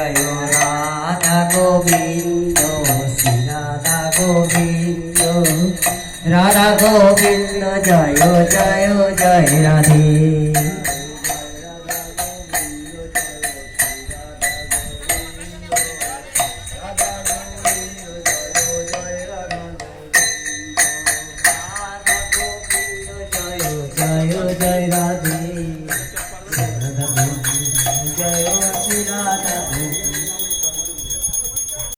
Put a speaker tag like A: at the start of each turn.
A: Joy Radha Govinda, Shri Radha Govinda. Radha Govinda, Joy Joy Joy Radhe. Joy Joy Radhe. Radha